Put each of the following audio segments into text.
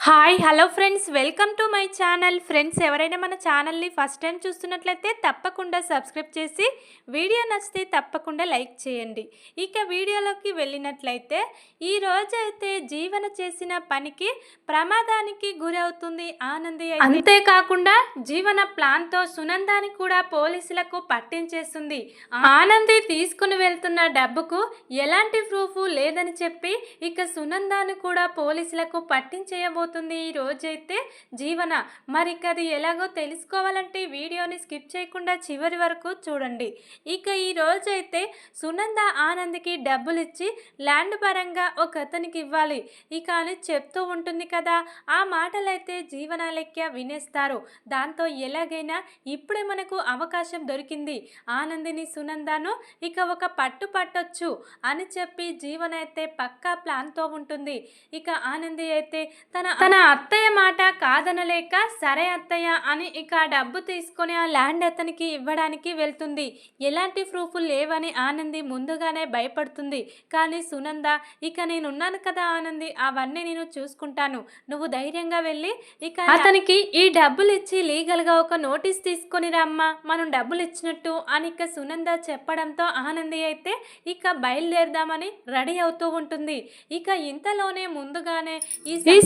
Hi hello friends. Welcome to my channel. Friends ఎవరైనా మన ఛానల్ని ఫస్ట్ టైం చూస్తున్నట్లయితే తప్పకుండా సబ్స్క్రైబ్ చేసి వీడియో నచ్చితే తప్పకుండా లైక్ చేయండి. ఇక వీడియోలోకి వెళ్ళినట్లయితే ఈ రోజైతే అయితే జీవన చేసిన పనికి ప్రమాదానికి గురవుతుంది ఆనంది అయితే. అంతేకాకుండా జీవన ప్లాన్తో సునందాని కూడా పోలీసులకు పట్టించేస్తుంది. ఆనంది తీసుకుని వెళ్తున్న డబ్బుకు ఎలాంటి ప్రూఫ్ లేదని చెప్పి ఇక సునందాను కూడా పోలీసులకు పట్టించేయబోతుంది ఈ రోజైతే జీవన. మరి ఇక అది ఎలాగో తెలుసుకోవాలంటే వీడియోని స్కిప్ చేయకుండా చివరి వరకు చూడండి. ఇక ఈ రోజైతే సునంద ఆనంద్కి డబ్బులు ఇచ్చి ల్యాండ్ పరంగా ఒక అతనికి ఇవ్వాలి. ఇక అని చెప్తూ ఉంటుంది కదా. ఆ మాటలైతే జీవన లెక్క వినేస్తారు. దాంతో ఎలాగైనా ఇప్పుడే మనకు అవకాశం దొరికింది. ఆనందిని సునందాను ఇక ఒక పట్టు పట్టొచ్చు అని చెప్పి జీవన అయితే పక్కా ప్లాన్తో ఉంటుంది. ఇక ఆనంది అయితే తన తన అత్తయ్య మాట కాదనలేక సరే అత్తయ్య అని ఇక ఆ డబ్బు తీసుకొని ఆ ల్యాండ్ అతనికి ఇవ్వడానికి వెళ్తుంది. ఎలాంటి ప్రూఫ్ లేవని ఆనంది ముందుగానే భయపడుతుంది. కానీ సునంద ఇక నేనున్నాను కదా ఆనంది అవన్నీ నేను చూసుకుంటాను. నువ్వు ధైర్యంగా వెళ్ళి ఇక అతనికి ఈ డబ్బులు ఇచ్చి లీగల్గా ఒక నోటీస్ తీసుకొని రమ్మా. మనం డబ్బులు ఇచ్చినట్టు అని ఇక సునంద చెప్పడంతో ఆనంది అయితే ఇక బయలుదేరదామని రెడీ అవుతూ ఉంటుంది. ఇక ఇంతలోనే ముందుగానే ఈ ఈ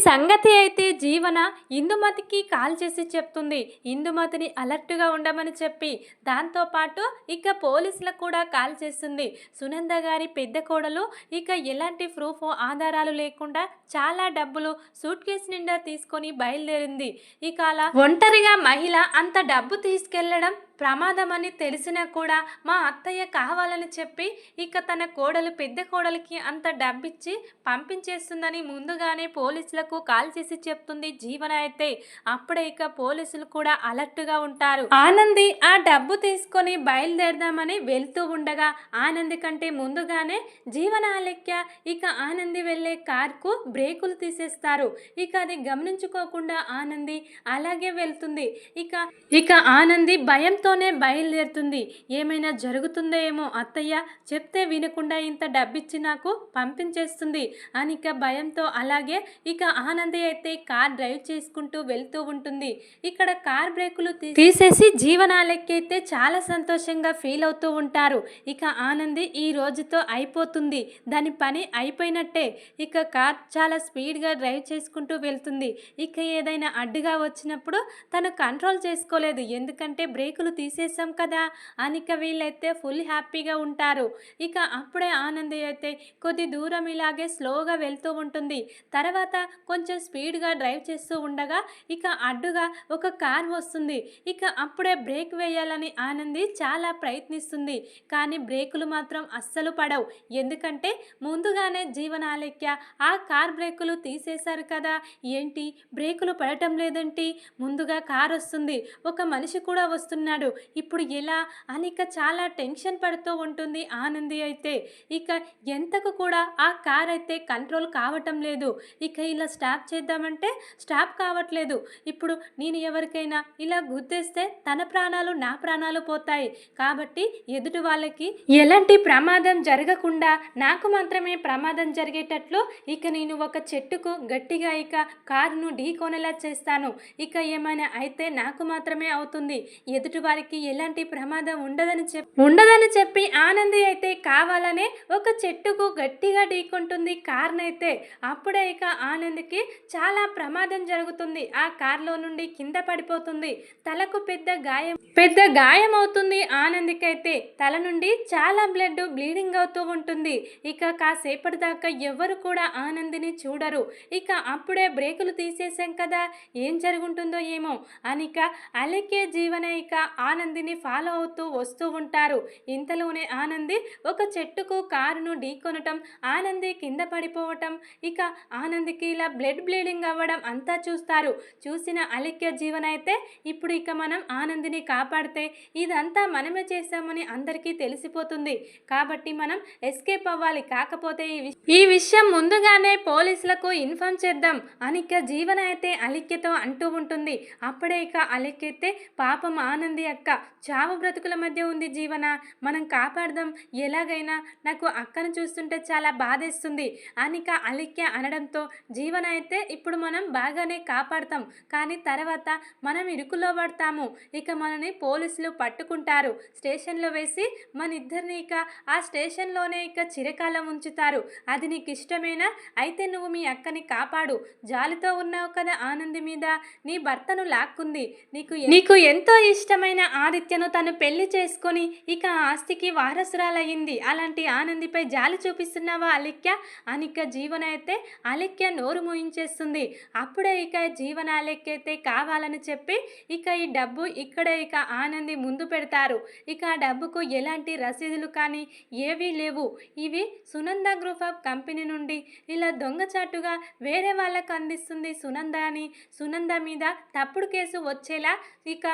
సంగతి అయితే జీవన ఇందుమతికి కాల్ చేసి చెప్తుంది. ఇందుమతిని అలర్ట్గా ఉండమని చెప్పి. దాంతోపాటు ఇక పోలీసులకు కూడా కాల్ చేస్తుంది. సునంద గారి పెద్ద కోడలు ఇక ఎలాంటి ప్రూఫ్ ఆధారాలు లేకుండా చాలా డబ్బులు సూట్ కేసు నిండా తీసుకొని బయలుదేరింది. ఇక అలా ఒంటరిగా మహిళ అంత డబ్బు తీసుకెళ్ళడం ప్రమాదమని తెలిసినా కూడా మా అత్తయ్య కావాలని చెప్పి ఇక తన కోడలు పెద్ద కోడలికి అంత డబ్బిచ్చి పంపించేస్తుందని ముందుగానే పోలీసులకు కాల్ చేసి చెప్తుంది జీవన అయితే అప్పుడే ఇక పోలీసులు కూడా అలర్ట్గా ఉంటారు. ఆనంది ఆ డబ్బు తీసుకొని బయలుదేరదామని వెళ్తూ ఉండగా ఆనంది కంటే ముందుగానే జీవన ఆలెక్య ఇక ఆనంది వెళ్ళే కార్కు బ్రేకులు తీసేస్తారు. ఇక అది గమనించుకోకుండా ఆనంది అలాగే వెళ్తుంది. ఇక ఇక ఆనంది భయం భయంతోనే బయలుదేరుతుంది. ఏమైనా జరుగుతుందో ఏమో అత్తయ్య చెప్తే వినకుండా ఇంత డబ్బిచ్చి నాకు పంపించేస్తుంది అని ఇక భయంతో అలాగే ఇక ఆనంది అయితే కార్ డ్రైవ్ చేసుకుంటూ వెళ్తూ ఉంటుంది. ఇక్కడ కార్ బ్రేకులు తీసేసి జీవనాలెక్కైతే చాలా సంతోషంగా ఫీల్ అవుతూ ఉంటారు. ఇక ఆనంది ఈ రోజుతో అయిపోతుంది. దాని పని అయిపోయినట్టే. ఇక కార్ చాలా స్పీడ్గా డ్రైవ్ చేసుకుంటూ వెళ్తుంది. ఇక ఏదైనా అడ్డుగా వచ్చినప్పుడు తను కంట్రోల్ చేసుకోలేదు. ఎందుకంటే బ్రేకులు తీసేసాం కదా అని ఇక వీళ్ళైతే ఫుల్ హ్యాపీగా ఉంటారు. ఇక అప్పుడే ఆనంది అయితే కొద్ది దూరం ఇలాగే స్లోగా వెళ్తూ ఉంటుంది. తర్వాత కొంచెం స్పీడ్గా డ్రైవ్ చేస్తూ ఉండగా ఇక అడ్డుగా ఒక కార్ వస్తుంది. ఇక అప్పుడే బ్రేక్ వేయాలని ఆనంది చాలా ప్రయత్నిస్తుంది. కానీ బ్రేకులు మాత్రం అస్సలు పడవు. ఎందుకంటే ముందుగానే జీవనాలెక్య ఆ కార్ బ్రేకులు తీసేశారు కదా. ఏంటి? బ్రేకులు పడటం లేదంటే? ముందుగా కార్ వస్తుంది. ఒక మనిషి కూడా వస్తున్నాడు. ఇప్పుడు ఎలా అని ఇక చాలా టెన్షన్ పడుతూ ఉంటుంది ఆనంది అయితే. ఇక ఎంతకు కూడా ఆ కార్ అయితే కంట్రోల్ కావటం లేదు. ఇక ఇలా స్టాప్ చేద్దామంటే స్టాప్ కావట్లేదు. ఇప్పుడు నేను ఎవరికైనా ఇలా గుర్తిస్తే తన ప్రాణాలు నా ప్రాణాలు పోతాయి. కాబట్టి ఎదుటి వాళ్ళకి ఎలాంటి ప్రమాదం జరగకుండా నాకు మాత్రమే ప్రమాదం జరిగేటట్లు ఇక నేను ఒక చెట్టుకు గట్టిగా ఇక కారును ఢీకొనేలా చేస్తాను. ఇక ఏమైనా అయితే నాకు మాత్రమే అవుతుంది. ఎదుటి వారికి ఎలాంటి ప్రమాదం ఉండదని చెప్పి ఉండదని చెప్పి ఆనంది అయితే కావాలనే ఒక చెట్టుకు గట్టిగా ఢీకొంటుంది కార్నైతే. అప్పుడే ఇక ఆనంద్కి చాలా ప్రమాదం జరుగుతుంది. ఆ కార్లో నుండి కింద పడిపోతుంది. తలకు పెద్ద గాయం పెద్ద గాయం అవుతుంది ఆనంద్కైతే. తల నుండి చాలా బ్లడ్ బ్లీడింగ్ అవుతూ ఉంటుంది. ఇక కాసేపటి దాకా ఎవరు కూడా ఆనందిని చూడరు. ఇక అప్పుడే బ్రేకులు తీసేసాం కదా ఏం జరుగుంటుందో ఏమో. అనిక అలెకే జీవన ఇక ఆనందిని ఫాలో అవుతూ వస్తూ ఉంటారు. ఇంతలోనే ఆనంది ఒక చెట్టుకు కారును ఢీకొనటం ఆనంది కింద పడిపోవటం ఇక ఆనందికి ఇలా బ్లడ్ బ్లీడింగ్ అవ్వడం అంతా చూస్తారు. చూసిన అలిక్య జీవన అయితే ఇప్పుడు ఇక మనం ఆనందిని కాపాడితే ఇదంతా మనమే చేశామని అందరికీ తెలిసిపోతుంది. కాబట్టి మనం ఎస్కేప్ అవ్వాలి. కాకపోతే ఈ ఈ విషయం ముందుగానే పోలీసులకు ఇన్ఫార్మ్ చేద్దాం. అనిక జీవన అయితే అలిక్యతో అంటూ ఉంటుంది. అప్పుడే ఇక అలిక్యతే పాపం ఆనంది అక్క చావు బ్రతుకుల మధ్య ఉంది జీవన? మనం కాపాడదాం. ఎలాగైనా నాకు అక్కను చూస్తుంటే చాలా బాధేస్తుంది. అనిక అలిక్య అనడంతో జీవన అయితే ఇప్పుడు మనం బాగానే కాపాడతాం. కానీ తర్వాత మనం ఇరుకులో పడతాము. ఇక మనని పోలీసులు పట్టుకుంటారు. స్టేషన్లో వేసి మన ఇద్దరిని ఇక ఆ స్టేషన్లోనే ఇక చిరకాలం ఉంచుతారు. అది నీకు ఇష్టమేనా అయితే నువ్వు మీ అక్కని కాపాడు. జాలితో ఉన్నావు కదా ఆనంది మీద. నీ భర్తను లాక్కుంది. నీకు నీకు ఎంతో ఇష్టమైన ఆదిత్యను తను పెళ్ళి చేసుకొని ఇక ఆస్తికి వారసురాలయ్యింది. అలాంటి ఆనందిపై జాలి చూపిస్తున్నావా అలిక్య అనిక జీవన అయితే అలిక్య నోరు మూయించేస్తుంది. అప్పుడే ఇక జీవన అలెక్కైతే అయితే కావాలని చెప్పి ఇక ఈ డబ్బు ఇక్కడే ఇక ఆనంది ముందు పెడతారు. ఇక ఆ డబ్బుకు ఎలాంటి రసీదులు కానీ ఏవీ లేవు. ఇవి సునంద గ్రూప్ ఆఫ్ కంపెనీ నుండి ఇలా దొంగచాటుగా వేరే వాళ్ళకు అందిస్తుంది సునంద అని సునంద మీద తప్పుడు కేసు వచ్చేలా ఇక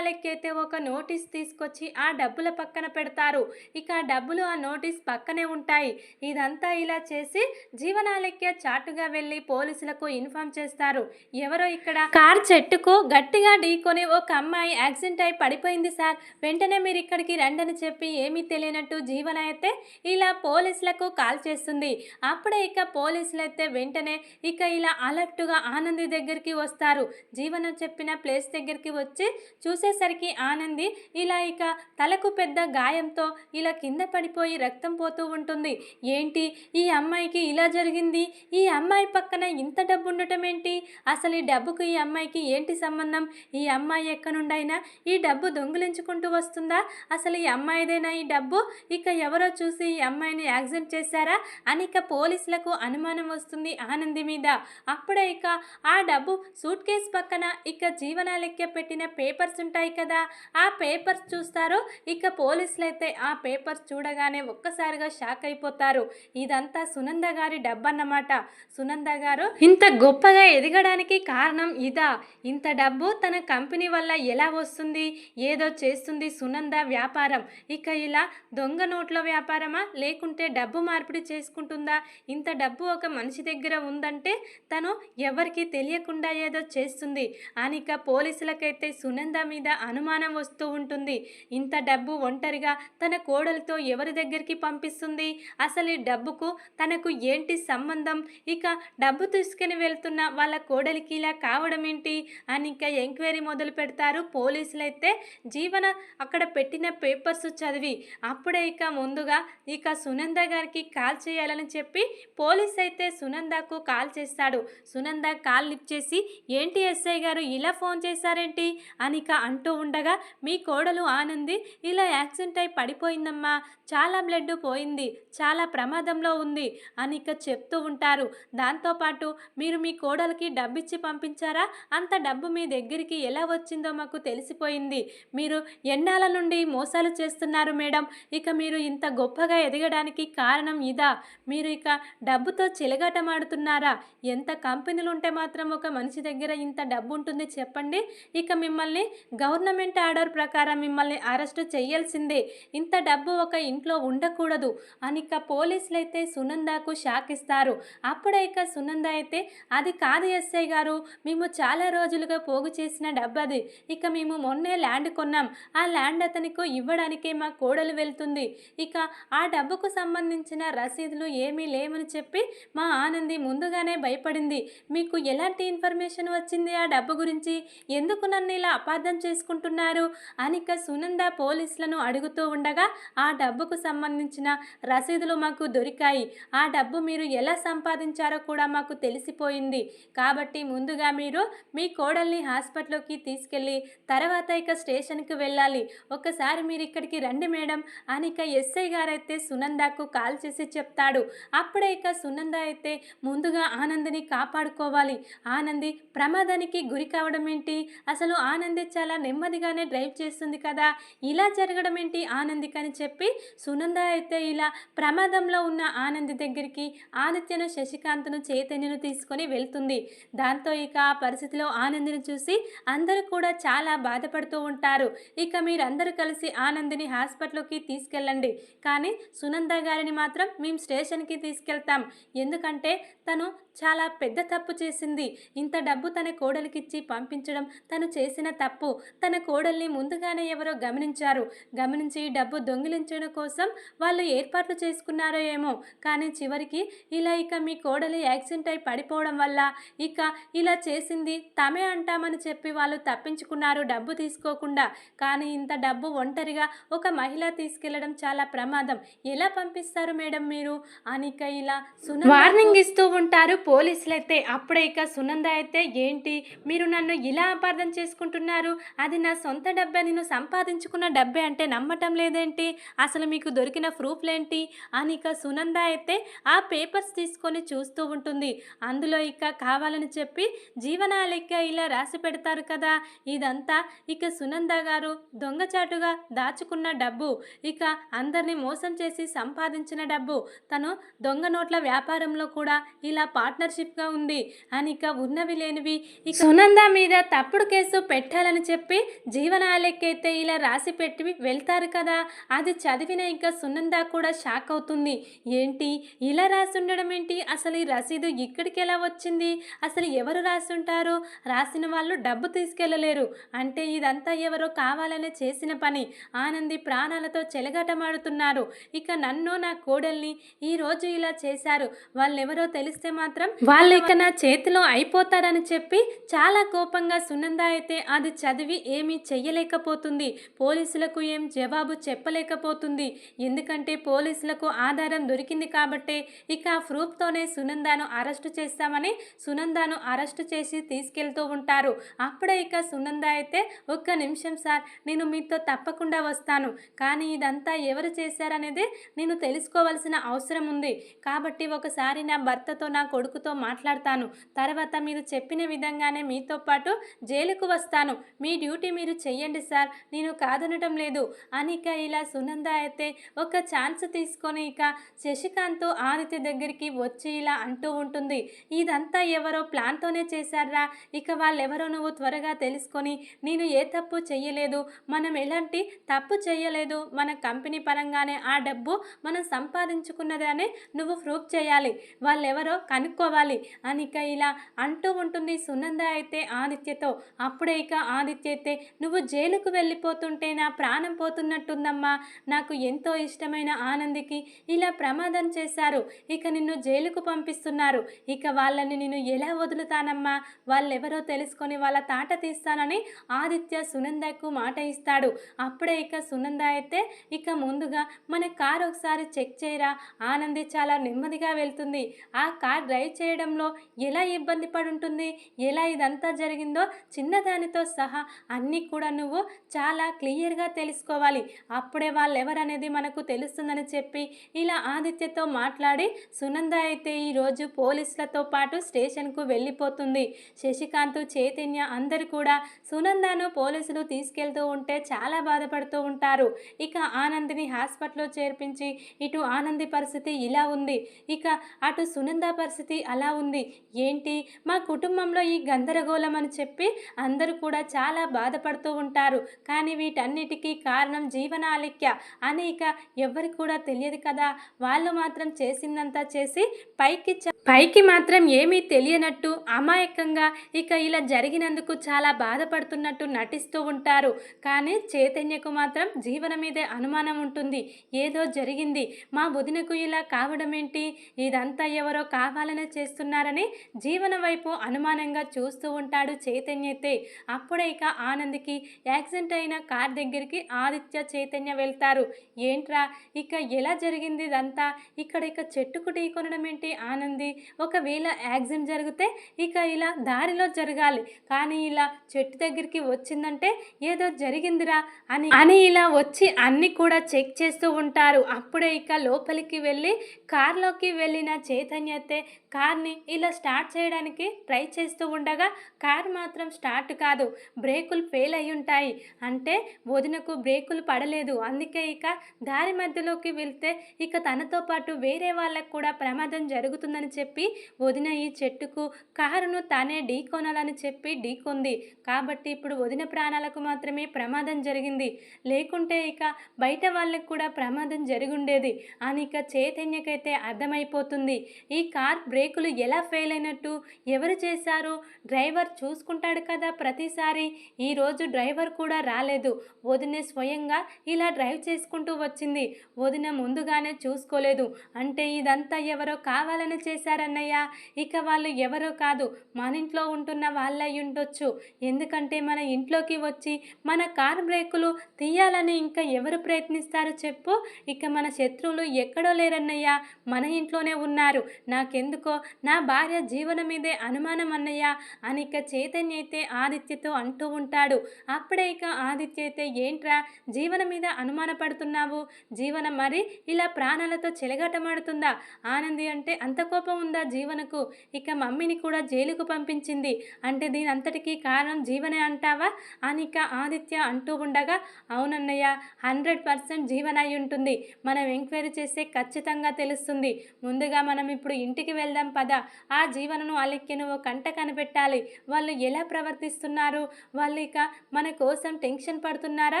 అయితే ఒక నోటీస్ తీసుకొచ్చి ఆ డబ్బుల పక్కన పెడతారు ఇక ఆ డబ్బులు ఆ నోటీస్ పక్కనే ఉంటాయి. ఇదంతా ఇలా చేసి జీవనాలక్య చాటుగా వెళ్ళి పోలీసులకు ఇన్ఫార్మ్ చేస్తారు. ఎవరో ఇక్కడ కార్ చెట్టుకు గట్టిగా ఢీకొని ఒక అమ్మాయి యాక్సిడెంట్ అయి పడిపోయింది సార్. వెంటనే మీరు ఇక్కడికి రండని చెప్పి ఏమీ తెలియనట్టు జీవన అయితే ఇలా పోలీసులకు కాల్ చేస్తుంది. అప్పుడే ఇక పోలీసులు అయితే వెంటనే ఇక ఇలా అలర్ట్గా ఆనంది దగ్గరికి వస్తారు. జీవన చెప్పిన ప్లేస్ దగ్గరికి వచ్చి చూసేసరికి ఆనంది ఇలా ఇక తలకు పెద్ద గాయంతో ఇలా కింద పడిపోయి రక్తం పోతూ ఉంటుంది. ఏంటి? ఈ అమ్మాయికి ఇలా జరిగింది? ఈ అమ్మాయి పక్కన ఇంత డబ్బు ఉండటం ఏంటి? అసలు ఈ డబ్బుకు ఈ అమ్మాయికి ఏంటి సంబంధం? ఈ అమ్మాయి ఎక్కనుండైనా ఈ డబ్బు దొంగిలించుకుంటూ వస్తుందా? అసలు ఈ అమ్మాయిదేనా ఈ డబ్బు? ఇక ఎవరో చూసి ఈ అమ్మాయిని యాక్సిడెంట్ చేశారా? అని ఇక పోలీసులకు అనుమానం వస్తుంది ఆనంది మీద. అప్పుడే ఇక ఆ డబ్బు సూట్ కేస్ పక్కన ఇక జీవనాలెక్క పెట్టిన పేపర్స్ ఉంటాయి కదా? ఆ పేపర్స్ చూస్తారు? ఇక పోలీసులు అయితే ఆ పేపర్స్ చూడగానే ఒక్కసారిగా షాక్ అయిపోతారు. ఇదంతా సునంద గారి డబ్బన్నమాట. సునంద గారు ఇంత గొప్పగా ఎదగడానికి కారణం ఇదా? ఇంత డబ్బు తన కంపెనీ వల్ల ఎలా వస్తుంది? ఏదో చేస్తుంది సునంద వ్యాపారం. ఇక ఇలా దొంగ నోట్ల వ్యాపారమా? లేకుంటే డబ్బు మార్పిడి చేసుకుంటుందా? ఇంత డబ్బు ఒక మనిషి దగ్గర ఉందంటే తను ఎవరికి తెలియకుండా ఏదో చేస్తుంది. అనిక పోలీసులకైతే సునంద మీద అనుమానం వస్తూ ఉంటుంది. ఇంత డబ్బు ఒంటరిగా తన కోడలతో ఎవరి దగ్గరికి పంపిస్తుంది? అసలు ఈ డబ్బుకు తనకు ఏంటి సంబంధం? ఇక డబ్బు తీసుకుని వెళ్తున్న వాళ్ళ కోడలికి ఇలా కావడం ఏంటి? అని ఇంకా ఎంక్వైరీ మొదలు పెడతారు పోలీసులైతే జీవన అక్కడ పెట్టిన పేపర్స్ చదివి అప్పుడే ఇక ముందుగా ఇక సునంద గారికి కాల్ చేయాలని చెప్పి పోలీస్ అయితే సునందకు కాల్ చేస్తాడు. సునంద కాల్ లిఫ్ట్ చేసి ఏంటి ఎస్ఐ గారు ఇలా ఫోన్ చేశారేంటి? అనిక అంటూ ఉండగా మీ కోడలు ఆనంది ఇలా యాక్సిడెంట్ అయి పడిపోయిందమ్మా చాలా బ్లడ్ పోయింది చాలా ప్రమాదంలో ఉంది అని ఇక చెప్తూ ఉంటారు. దాంతోపాటు మీరు మీ కోడలికి డబ్బిచ్చి పంపించారా? అంత డబ్బు మీ దగ్గరికి ఎలా వచ్చిందో మాకు తెలిసిపోయింది. మీరు ఎన్నాళ్ళ నుండి మోసాలు చేస్తున్నారు మేడం? ఇక మీరు ఇంత గొప్పగా ఎదగడానికి కారణం ఇదా? మీరు ఇక డబ్బుతో చిలగాటమాడుతున్నారా ఎంత కంపెనీలు ఉంటే మాత్రం ఒక మనిషి దగ్గర ఇంత డబ్బు ఉంటుంది చెప్పండి. ఇక మిమ్మల్ని గవర్నమెంట్ గవర్నమెంట్ ఆర్డర్ ప్రకారం మిమ్మల్ని అరెస్ట్ చేయాల్సిందే. ఇంత డబ్బు ఒక ఇంట్లో ఉండకూడదు. అని ఇక పోలీసులు అయితే సునందకు షాక్ ఇస్తారు. అప్పుడే ఇక సునంద అయితే అది కాదు ఎస్ఐ గారు మేము చాలా రోజులుగా పోగు చేసిన డబ్బు అది. ఇక మేము మొన్నే ల్యాండ్ కొన్నాం. ఆ ల్యాండ్ అతనికి ఇవ్వడానికే మా కోడలు వెళ్తుంది. ఇక ఆ డబ్బుకు సంబంధించిన రసీదులు ఏమీ లేవని చెప్పి మా ఆనంది ముందుగానే భయపడింది. మీకు ఎలాంటి ఇన్ఫర్మేషన్ వచ్చింది ఆ డబ్బు గురించి? ఎందుకు నన్ను ఇలా అపార్థం తీసుకుంటున్నారు అనిక సునంద పోలీసులను అడుగుతూ ఉండగా ఆ డబ్బుకు సంబంధించిన రసీదులు మాకు దొరికాయి. ఆ డబ్బు మీరు ఎలా సంపాదించారో కూడా మాకు తెలిసిపోయింది. కాబట్టి ముందుగా మీరు మీ కోడల్ని హాస్పిటల్లోకి తీసుకెళ్ళి తర్వాత ఇక స్టేషన్కి వెళ్ళాలి. ఒకసారి మీరు ఇక్కడికి రండి మేడం అని ఇక ఎస్ఐ గారైతే సునందకు కాల్ చేసి చెప్తాడు. అప్పుడే ఇక సునంద అయితే ముందుగా ఆనందిని కాపాడుకోవాలి. ఆనంది ప్రమాదానికి గురి కావడం ఏంటి? అసలు ఆనంది చాలా నెమ్మదిగానే డ్రైవ్ చేస్తుంది కదా ఇలా జరగడం ఏంటి ఆనందికి అని చెప్పి సునంద అయితే ఇలా ప్రమాదంలో ఉన్న ఆనంది దగ్గరికి ఆదిత్యను శశికాంత్ను చైతన్యను తీసుకొని వెళ్తుంది. దాంతో ఇక ఆ పరిస్థితిలో ఆనందిని చూసి అందరూ కూడా చాలా బాధపడుతూ ఉంటారు. ఇక మీరందరూ కలిసి ఆనందిని హాస్పిటల్కి తీసుకెళ్ళండి. కానీ సునంద గారిని మాత్రం మేము స్టేషన్కి తీసుకెళ్తాం. ఎందుకంటే తను చాలా పెద్ద తప్పు చేసింది. ఇంత డబ్బు తన కోడలికిచ్చి పంపించడం తను చేసిన తప్పు. తన కోడల్ని ముందుగానే ఎవరో గమనించారు. గమనించి డబ్బు దొంగిలించడం కోసం వాళ్ళు ఏర్పాట్లు చేసుకున్నారో ఏమో. కానీ చివరికి ఇలా ఇక మీ కోడలి యాక్సిడెంట్ అయి పడిపోవడం వల్ల ఇక ఇలా చేసింది తమే అంటామని చెప్పి వాళ్ళు తప్పించుకున్నారు డబ్బు తీసుకోకుండా. కానీ ఇంత డబ్బు ఒంటరిగా ఒక మహిళ తీసుకెళ్ళడం చాలా ప్రమాదం. ఎలా పంపిస్తారు మేడం మీరు? అని ఇక ఇలా సునంద వార్నింగ్ ఇస్తూ ఉంటారు పోలీసులు అయితే అప్పుడే ఇక సునంద అయితే ఏంటి? మీరు నన్ను ఇలా అపార్థం చేసుకుంటున్నారు? అది నా సొంత డబ్బే నేను సంపాదించుకున్న డబ్బే అంటే నమ్మటం లేదేంటి? అసలు మీకు దొరికిన ప్రూఫ్లేంటి అని ఇక సునంద అయితే ఆ పేపర్స్ తీసుకొని చూస్తూ ఉంటుంది. అందులో ఇక కావాలని చెప్పి జీవనాలెక్క ఇలా రాసి పెడతారు కదా. ఇదంతా ఇక సునంద గారు దొంగచాటుగా దాచుకున్న డబ్బు. ఇక అందరినీ మోసం చేసి సంపాదించిన డబ్బు. తను దొంగ నోట్ల వ్యాపారంలో కూడా ఇలా పార్ట్నర్షిప్గా ఉంది. అని ఇక ఉన్నవి లేనివి. ఇక సునంద మీద తప్పుడు కేసు పెట్టాలని చెప్పి జీవనాలకైతే ఇలా రాసి పెట్టి వెళ్తారు కదా. అది చదివిన ఇంకా సున్నందా కూడా షాక్ అవుతుంది. ఏంటి? ఇలా రాసి ఉండడం ఏంటి? అసలు ఈ రసీదు ఇక్కడికి ఎలా వచ్చింది? అసలు ఎవరు రాసుంటారు రాసిన వాళ్ళు డబ్బు తీసుకెళ్ళలేరు. అంటే ఇదంతా ఎవరో కావాలనే చేసిన పని. ఆనంది ప్రాణాలతో చెలగాటమాడుతున్నారు. ఇక నన్ను నా కోడల్ని ఈ రోజు ఇలా చేశారు. వాళ్ళెవరో తెలిస్తే మాత్రం వాళ్ళు ఇక నా చేతిలో అయిపోతారని చెప్పి చాలా కోపంగా సునంద అయితే అది చదివి ఏమీ చెయ్యలేకపోతుంది. పోలీసులకు ఏం జవాబు చెప్పలేకపోతుంది. ఎందుకంటే పోలీసులకు ఆధారం దొరికింది కాబట్టే ఇక ప్రూఫ్తోనే సునందాను అరెస్టు చేస్తామని సునందాను అరెస్టు చేసి తీసుకెళ్తూ ఉంటారు. అప్పుడే ఇక సునంద అయితే ఒక్క నిమిషం సార్ నేను మీతో తప్పకుండా వస్తాను. కానీ ఇదంతా ఎవరు చేశారనేది నేను తెలుసుకోవాల్సిన అవసరం ఉంది. కాబట్టి ఒకసారి నా భర్తతో నా కొడుకుతో మాట్లాడతాను. తర్వాత మీరు చెప్పిన విధంగానే మీతో పాటు జైలుకు వస్తాను. మీ డ్యూటీ మీరు చెయ్యండి సార్? నేను కాదనటం లేదు. అని ఇక ఇలా సునంద అయితే ఒక ఛాన్స్ తీసుకొని ఇక శశికాంత్ ఆదిత్య దగ్గరికి వచ్చి ఇలా అంటూ ఉంటుంది. ఇదంతా ఎవరో ప్లాన్తోనే చేశారా ఇక వాళ్ళెవరో నువ్వు త్వరగా తెలుసుకొని నేను ఏ తప్పు చెయ్యలేదు. మనం ఎలాంటి తప్పు చేయలేదు మన కంపెనీ పరంగానే ఆ డబ్బు మనం సంపాదించుకున్నదనే నువ్వు ప్రూఫ్ చేయాలి. వాళ్ళెవరో కనుక్కోవాలి. అని ఇక ఇలా అంటూ ఉంటుంది సునంద అయితే ఆదిత్యతో. అప్పుడే ఇక ఆదిత్య అయితే నువ్వు జైలుకు వెళ్ళిపోతుంటే నా ప్రాణం పోతున్నట్టుందమ్మా. నాకు ఎంతో ఇష్టమైన ఆనందికి ఇలా ప్రమాదం చేశారు. ఇక నిన్ను జైలుకు పంపిస్తున్నారు. ఇక వాళ్ళని నేను ఎలా వదులుతానమ్మా? వాళ్ళెవరో తెలుసుకొని వాళ్ళ తాట తీస్తానని ఆదిత్య సునందకు మాట ఇస్తాడు. అప్పుడే ఇక సునంద అయితే ఇక ముందుగా మన కార్ ఒకసారి చెక్ చేయరా? ఆనంది చాలా నెమ్మదిగా వెళ్తుంది. ఆ కార్ డ్రైవ్ చేయడంలో ఎలా ఇబ్బంది పడి ఉంటుంది ఎలా ఇదంతా జరిగిందో చిన్నదానితో సహా అన్ని కూడా నువ్వు చాలా క్లియర్గా తెలుసుకోవాలి. అప్పుడే వాళ్ళు ఎవరనేది మనకు తెలుస్తుందని చెప్పి ఇలా ఆదిత్యతో మాట్లాడి సునంద అయితే ఈరోజు పోలీసులతో పాటు స్టేషన్కు వెళ్ళిపోతుంది. శశికాంత్ చైతన్య అందరు కూడా సునందను పోలీసులు తీసుకెళ్తూ ఉంటే చాలా బాధపడుతూ ఉంటారు. ఇక ఆనందిని హాస్పిటల్లో చేర్పించి ఇటు ఆనంది పరిస్థితి ఇలా ఉంది. ఇక అటు సునంద పరిస్థితి అలా ఉంది. ఏంటి? మా కుటుంబంలో ఈ గందరగోళం అని చెప్పి అందరూ కూడా చాలా బాధ బాధపడుతూ ఉంటారు. కానీ వీటన్నిటికీ కారణం జీవనాలిక్య. అని ఇక ఎవరికి కూడా తెలియదు కదా. వాళ్ళు మాత్రం చేసిందంతా చేసి పైకి పైకి మాత్రం ఏమీ తెలియనట్టు అమాయకంగా ఇక ఇలా జరిగినందుకు చాలా బాధపడుతున్నట్టు నటిస్తూ ఉంటారు. కానీ చైతన్యకు మాత్రం జీవన మీదే అనుమానం ఉంటుంది. ఏదో జరిగింది. మా బుధినకు ఇలా కావడం ఏంటి? ఇదంతా ఎవరో కావాలనే చేస్తున్నారని జీవన వైపు అనుమానంగా చూస్తూ ఉంటాడు చైతన్యతే. అప్పుడే ఇక ఆనంద్కి యాక్సిడెంట్ అయిన కార్ దగ్గరికి ఆదిత్య చైతన్య వెళ్తారు. ఏంట్రా? ఇక ఎలా జరిగింది ఇదంతా? ఇక్కడ ఇక చెట్టుకు టీ కొనడం ఏంటి ఆనంది? ఒకవేళ యాక్సిడెంట్ జరిగితే ఇక ఇలా దారిలో జరగాలి. కానీ ఇలా చెట్టు దగ్గరికి వచ్చిందంటే ఏదో జరిగిందిరా అని అని ఇలా వచ్చి అన్ని కూడా చెక్ చేస్తూ ఉంటారు. అప్పుడే ఇక లోపలికి వెళ్ళి కార్లోకి వెళ్ళిన చైతన్య అయితే కార్ని ఇలా స్టార్ట్ చేయడానికి ట్రై చేస్తూ ఉండగా కార్ మాత్రం స్టార్ట్ కాదు. బ్రేకులు ఫెయిల్ అయి ఉంటాయి అంటే వదినకు బ్రేకులు పడలేదు. అందుకే ఇక దారి మధ్యలోకి వెళ్తే ఇక తనతో పాటు వేరే వాళ్ళకు కూడా ప్రమాదం జరుగుతుందని చెప్పి వదిన ఈ చెట్టుకు కారును తానే ఢీకొనాలని చెప్పి ఢీకొంది కాబట్టి ఇప్పుడు వదిన ప్రాణాలకు మాత్రమే ప్రమాదం జరిగింది. లేకుంటే ఇక బయట వాళ్ళకు కూడా ప్రమాదం జరిగుండేది అని ఇక చైతన్యకైతే అర్థమైపోతుంది. ఈ కార్ బ్రేకులు ఎలా ఫెయిల్ అయినట్టు ఎవరు చేశారు? డ్రైవర్ చూసుకుంటాడు కదా ప్రతిసారి. ఈ ఈరోజు డ్రైవర్ కూడా రాలేదు. వదిన స్వయంగా ఇలా డ్రైవ్ చేసుకుంటూ వచ్చింది. వదిన ముందుగానే చూసుకోలేదు. అంటే ఇదంతా ఎవరో కావాలని చేశారన్నయ్య. ఇక వాళ్ళు ఎవరో కాదు. మన ఇంట్లో ఉంటున్న వాళ్ళై ఉండొచ్చు. ఎందుకంటే మన ఇంట్లోకి వచ్చి మన కార్ బ్రేకులు తీయాలని ఇంకా ఎవరు ప్రయత్నిస్తారు చెప్పు. ఇక మన శత్రువులు ఎక్కడో లేరన్నయ్య. మన ఇంట్లోనే ఉన్నారు. నాకెందుకో నా భార్య జీవనం మీదే అనుమానం అన్నయ్య అని ఇక చైతన్య అయితే ఆదిత్యతో అంటూ ఉంటాడు. అప్పుడే ఇక ఆదిత్య అయితే ఏంట్రా జీవన మీద అనుమానపడుతున్నావు? జీవనం మరి ఇలా ప్రాణాలతో చెలగాటమాడుతుందా? ఆనంది అంటే అంత కోపం ఉందా జీవనకు? ఇక మమ్మీని కూడా జైలుకు పంపించింది. అంటే దీని అంతటికీ కారణం జీవనే అంటావా? అని ఇక ఆదిత్య అంటూ ఉండగా అవునన్నయ్య హండ్రెడ్ పర్సెంట్ జీవన అయి ఉంటుంది. మనం ఎంక్వైరీ చేస్తే ఖచ్చితంగా తెలుస్తుంది. ముందుగా మనం ఇప్పుడు ఇంటికి వెళ్దాం పద. ఆ జీవనను అలెక్కెను ఓ కంట కనిపెట్టాలి. వాళ్ళు ఎలా ప్రవర్తిస్తున్నారు? వాళ్ళు ఇక మన కోసం టెన్షన్ పడుతున్నారా?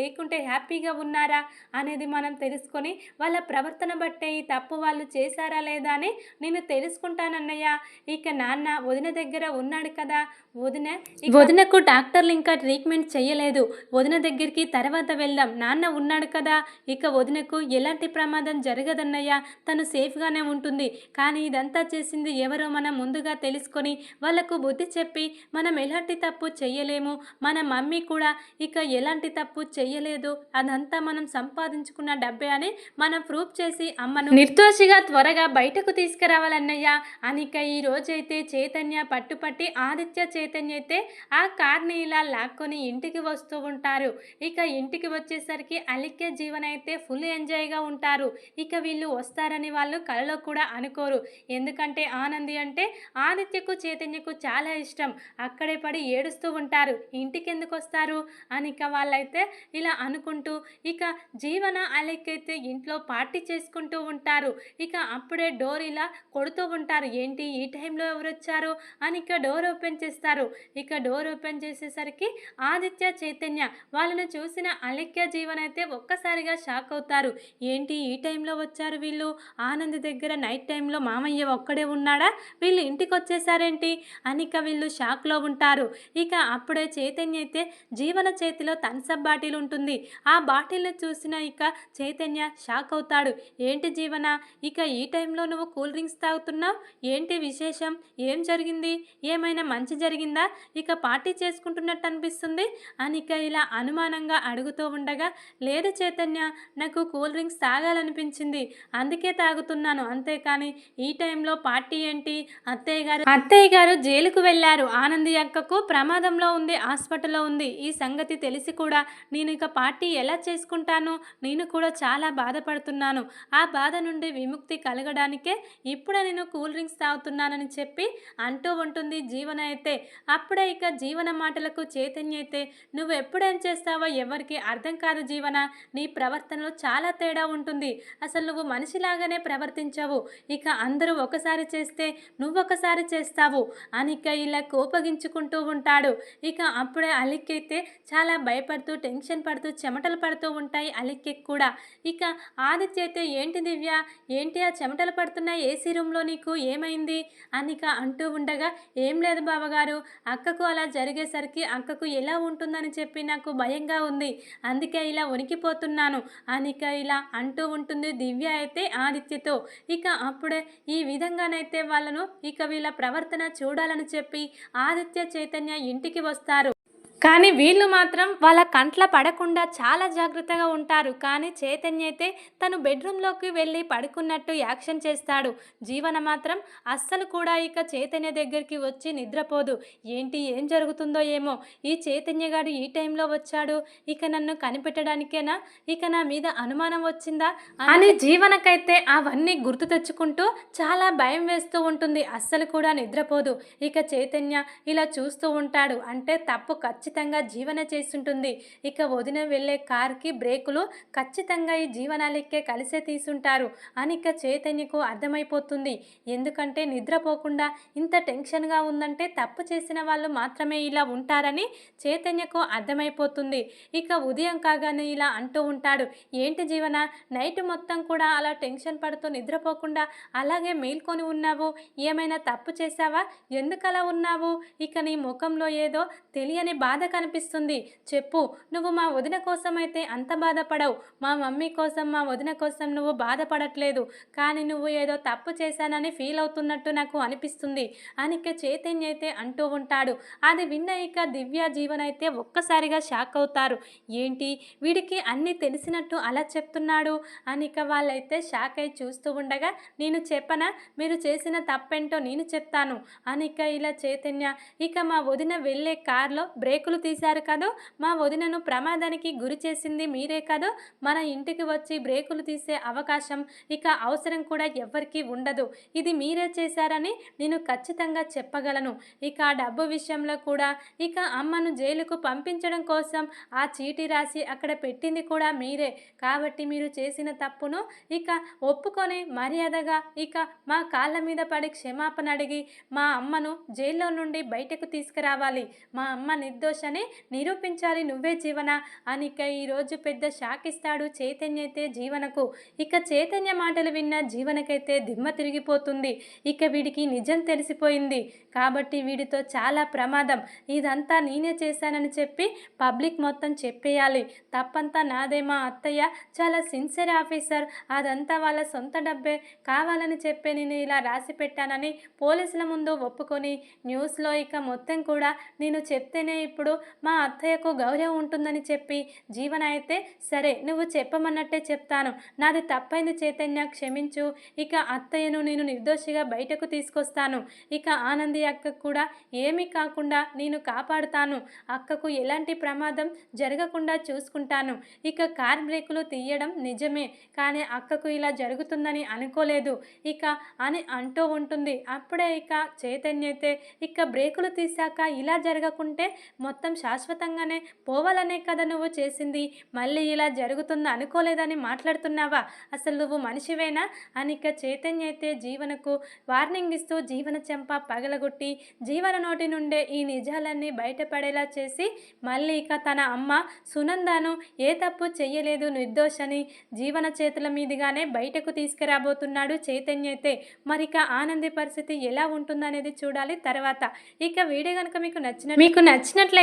లేకుంటే హ్యాపీగా ఉన్నారా? అనేది మనం తెలుసుకొని వాళ్ళ ప్రవర్తన బట్టే ఈ తప్పు వాళ్ళు చేశారా లేదా అని నేను తెలుసుకుంటానన్నయ్య ఇక నాన్న వదిన దగ్గర ఉన్నాడు కదా. వదిన వదినకు డాక్టర్లు ఇంకా ట్రీట్మెంట్ చేయలేదు వదిన దగ్గరికి తర్వాత వెళ్దాం. నాన్న ఉన్నాడు కదా. ఇక వదినకు ఎలాంటి ప్రమాదం జరగదన్నయ్య. తను సేఫ్గానే ఉంటుంది. కానీ ఇదంతా చేసింది ఎవరో మనం ముందుగా తెలుసుకొని వాళ్ళకు బుద్ధి చెప్పి మనం ఎలాంటి తప్పు చేయలేము మనం మమ్మీ కూడా ఇక ఎలాంటి తప్పు చెయ్యలేదు. అదంతా మనం సంపాదించుకున్న డబ్బే అని మనం ప్రూఫ్ చేసి అమ్మను నిర్దోషిగా త్వరగా బయటకు తీసుకురావాలన్నయ్య. అనిక ఈ రోజైతే చైతన్య పట్టుపట్టి ఆదిత్య చైతన్య అయితే ఆ కార్ని ఇలా లాక్కొని ఇంటికి వస్తూ ఉంటారు. ఇక ఇంటికి వచ్చేసరికి అలిక్య జీవన అయితే ఫుల్ ఎంజాయ్గా ఉంటారు. ఇక వీళ్ళు వస్తారని వాళ్ళు కలలో కూడా అనుకోరు. ఎందుకంటే ఆనంది అంటే ఆదిత్యకు చైతన్యకు చాలా ఇష్టం. అక్కడే పడి ఏడుస్తూ ఉంటారు. ఇంటికి ఎందుకు వస్తారు అని ఇక వాళ్ళైతే ఇలా అనుకుంటూ ఇక జీవన అలెక్కైతే ఇంట్లో పార్టీ చేసుకుంటూ ఉంటారు. ఇక అప్పుడే డోర్ ఇలా కొడుతూ ఉంటారు. ఏంటి ఈ టైంలో ఎవరు వచ్చారు అని ఇక డోర్ ఓపెన్ చేస్తారు. ఇక డోర్ ఓపెన్ చేసేసరికి ఆదిత్య చైతన్య వాళ్ళని చూసిన అలెక్య జీవన్ అయితే ఒక్కసారిగా షాక్ అవుతారు. ఏంటి ఈ టైంలో వచ్చారు వీళ్ళు? ఆనంద్ దగ్గర నైట్ టైంలో మామయ్య ఒక్కడే ఉన్నాడా? వీళ్ళు ఇంటికి వచ్చేసారేంటి అని ఇక వీళ్ళు షాక్లో ఉంటారు. ఇక అప్పుడే చైతన్య అయితే జీవన చేతిలో థమ్సప్ బాటిల్ ఉంటుంది. ఆ బాటిల్ని చూసిన ఇక చైతన్య షాక్ అవుతాడు. ఏంటి జీవన? ఇక ఈ టైంలో నువ్వు కూల్ డ్రింక్స్ తాగుతున్నావు? ఏంటి విశేషం? ఏం జరిగింది? ఏమైనా మంచి జరిగిందా? ఇక పార్టీ చేసుకుంటున్నట్టు అనిపిస్తుంది. అని ఇక ఇలా అనుమానంగా అడుగుతూ ఉండగా లేదు చైతన్య నాకు కూల్ డ్రింక్స్ తాగాలనిపించింది. అందుకే తాగుతున్నాను. అంతేకాని ఈ టైంలో పార్టీ ఏంటి? అత్తయ్య గారు అత్తయ్య గారు జైలుకు వెళ్ళారు ఆనంది అక్కకు ప్రమాదంలో ఉంది. హాస్పిటల్లో ఉంది. ఈ సంగతి తెలిసి కూడా నేను ఇక పార్టీ ఎలా చేసుకుంటాను నేను కూడా చాలా బాధపడుతున్నాను. ఆ బాధ నుండి విముక్తి కలగడానికే ఇప్పుడే నేను కూల్ డ్రింక్స్ తాగుతున్నానని చెప్పి అంటూ ఉంటుంది జీవన అయితే. అప్పుడే ఇక జీవన మాటలకు చైతన్య అయితే నువ్వు ఎప్పుడేం చేస్తావో ఎవరికి అర్థం కాదు జీవన. నీ ప్రవర్తనలో చాలా తేడా ఉంటుంది. అసలు నువ్వు మనిషిలాగానే ప్రవర్తించవు. ఇక అందరూ ఒకసారి చేస్తే నువ్వొకసారి చేస్తావు అని ఇక ఇలా కోపగించుకుంటూ ఉంటాడు. ఇక అప్పుడే అలిక్కైతే చాలా భయపడుతూ టెన్షన్ పడుతూ చెమటలు పడుతూ ఉంటాయి అలిక్కి కూడా. ఇక ఆదిత్య అయితే ఏంటి దివ్య? ఏంటి ఆ చెమటలు పడుతున్న ఏసీ రూమ్లో నీకు? ఏమైంది? అనిక అంటూ ఉండగా ఏం లేదు బావగారు అక్కకు అలా జరిగేసరికి అక్కకు ఎలా ఉంటుందని చెప్పి నాకు భయంగా ఉంది. అందుకే ఇలా వణికిపోతున్నాను అనిక ఇలా అంటూ ఉంటుంది దివ్య అయితే ఆదిత్యతో. ఇక అప్పుడే ఈ విధంగానైతే వాళ్ళను ఇక వీళ్ళ ప్రవర్తన చూడాలని చెప్పి ఆదిత్య చైతన్య ఇంటికి వస్తారు. కానీ వీళ్ళు మాత్రం వాళ్ళ కంట్ల పడకుండా చాలా జాగ్రత్తగా ఉంటారు. కానీ చైతన్య అయితే తను బెడ్రూమ్లోకి వెళ్ళి పడుకున్నట్టు యాక్షన్ చేస్తాడు. జీవన మాత్రం అస్సలు కూడా ఇక చైతన్య దగ్గరికి వచ్చి నిద్రపోదు. ఏంటి ఏం జరుగుతుందో ఏమో? ఈ చైతన్యగాడు ఈ టైంలో వచ్చాడు. ఇక నన్ను కనిపెట్టడానికేనా? ఇక నా మీద అనుమానం వచ్చిందా? అని జీవనకైతే అవన్నీ గుర్తు తెచ్చుకుంటూ చాలా భయం వేస్తూ ఉంటుంది. అస్సలు కూడా నిద్రపోదు. ఇక చైతన్య ఇలా చూస్తూ ఉంటాడు. అంటే తప్పు ఖచ్చితంగా ఖచ్చితంగా జీవన చేస్తుంటుంది. ఇక వదిన వెళ్ళే కార్కి బ్రేకులు ఖచ్చితంగా ఈ జీవనాలెక్కే కలిసే తీసుంటారు అని ఇక చైతన్యకు అర్థమైపోతుంది. ఎందుకంటే నిద్రపోకుండా ఇంత టెన్షన్గా ఉందంటే తప్పు చేసిన వాళ్ళు మాత్రమే ఇలా ఉంటారని చైతన్యకు అర్థమైపోతుంది. ఇక ఉదయం కాగానే ఇలా అంటూ ఉంటాడు ఏంటి జీవన? నైట్ మొత్తం కూడా అలా టెన్షన్ పడుతూ నిద్రపోకుండా అలాగే మేల్కొని ఉన్నావు? ఏమైనా తప్పు చేశావా? ఎందుకు అలా ఉన్నావు? ఇక నీ ముఖంలో ఏదో తెలియని బాధ బాధ కనిపిస్తుంది. చెప్పు నువ్వు మా వదిన కోసం అయితే అంత బాధపడవు. మా మమ్మీ కోసం మా వదిన కోసం నువ్వు బాధపడట్లేదు. కానీ నువ్వు ఏదో తప్పు చేశానని ఫీల్ అవుతున్నట్టు నాకు అనిపిస్తుంది. అనిక చైతన్య అయితే అంటూ ఉంటాడు. అది విన్న ఇక దివ్య జీవన్ అయితే ఒక్కసారిగా షాక్ అవుతారు. ఏంటి? వీడికి అన్నీ తెలిసినట్టు అలా చెప్తున్నాడు? అనిక వాళ్ళైతే షాక్ అయి చూస్తూ ఉండగా నేను చెప్పనా? మీరు చేసిన తప్పేంటో నేను చెప్తాను. అనిక ఇలా చైతన్య ఇక మా వదిన వెళ్ళే కార్లో బ్రేక్ బ్రేకులు తీశారు కాదు? మా వదినను ప్రమాదానికి గురి చేసింది మీరే కాదు? మన ఇంటికి వచ్చి బ్రేకులు తీసే అవకాశం ఇక అవసరం కూడా ఎవ్వరికీ ఉండదు. ఇది మీరే చేశారని నేను ఖచ్చితంగా చెప్పగలను. ఇక ఆ డబ్బు విషయంలో కూడా ఇక అమ్మను జైలుకు పంపించడం కోసం ఆ చీటీ రాసి అక్కడ పెట్టింది కూడా మీరే. కాబట్టి మీరు చేసిన తప్పును ఇక ఒప్పుకొని మర్యాదగా ఇక మా కాళ్ళ మీద పడి క్షమాపణ అడిగి మా అమ్మను జైల్లో నుండి బయటకు తీసుకురావాలి. మా అమ్మ నిర్దోషని నిరూపించాలి నువ్వే జీవన అని ఇక ఈరోజు పెద్ద షాక్ ఇస్తాడు చైతన్య అయితే జీవనకు. ఇక చైతన్య మాటలు విన్న జీవనకైతే దిమ్మ తిరిగిపోతుంది. ఇక వీడికి నిజం తెలిసిపోయింది. కాబట్టి వీడితో చాలా ప్రమాదం. ఇదంతా నేనే చేశానని చెప్పి పబ్లిక్ మొత్తం చెప్పేయాలి. తప్పంతా నాదే మా అత్తయ్య? చాలా సిన్సియర్ ఆఫీసర్. అదంతా వాళ్ళ సొంత డబ్బే. కావాలని చెప్పి నేను ఇలా రాసి పెట్టానని పోలీసుల ముందు ఒప్పుకొని న్యూస్లో ఇక మొత్తం కూడా నేను చెప్తేనే ఇప్పుడు మా అత్తయ్యకు గౌరవం ఉంటుందని చెప్పి జీవన అయితే సరే నువ్వు చెప్పమన్నట్టే చెప్తాను. నాది తప్పైంది చైతన్య క్షమించు. ఇక అత్తయ్యను నేను నిర్దోషిగా బయటకు తీసుకొస్తాను. ఇక ఆనంది అక్కకు కూడా ఏమీ కాకుండా నేను కాపాడుతాను. అక్కకు ఎలాంటి ప్రమాదం జరగకుండా చూసుకుంటాను. ఇక కార్ బ్రేకులు తీయడం నిజమే కానీ అక్కకు ఇలా జరుగుతుందని అనుకోలేదు. ఇక అని అంటూ ఉంటుంది. అప్పుడే ఇక చైతన్య అయితే ఇక బ్రేకులు తీశాక ఇలా జరగకుంటే మొత్తం శాశ్వతంగానే పోవాలనే కదా నువ్వు చేసింది. మళ్ళీ ఇలా జరుగుతుంది అనుకోలేదని మాట్లాడుతున్నావా? అసలు నువ్వు మనిషివేనా? అని ఇక చైతన్య అయితే జీవనకు వార్నింగ్ ఇస్తూ జీవన చెంప పగలగొట్టి జీవన నోటి నుండే ఈ నిజాలన్నీ బయటపడేలా చేసి మళ్ళీ ఇక తన అమ్మ సునందను ఏ తప్పు చెయ్యలేదు నిర్దోషని జీవన చేతుల మీదుగానే బయటకు తీసుకురాబోతున్నాడు చైతన్య అయితే. మరి ఇక ఆనంది పరిస్థితి ఎలా ఉంటుందనేది చూడాలి తర్వాత. ఇక వీడియో కనుక మీకు నచ్చిన మీకు నచ్చినట్లయితే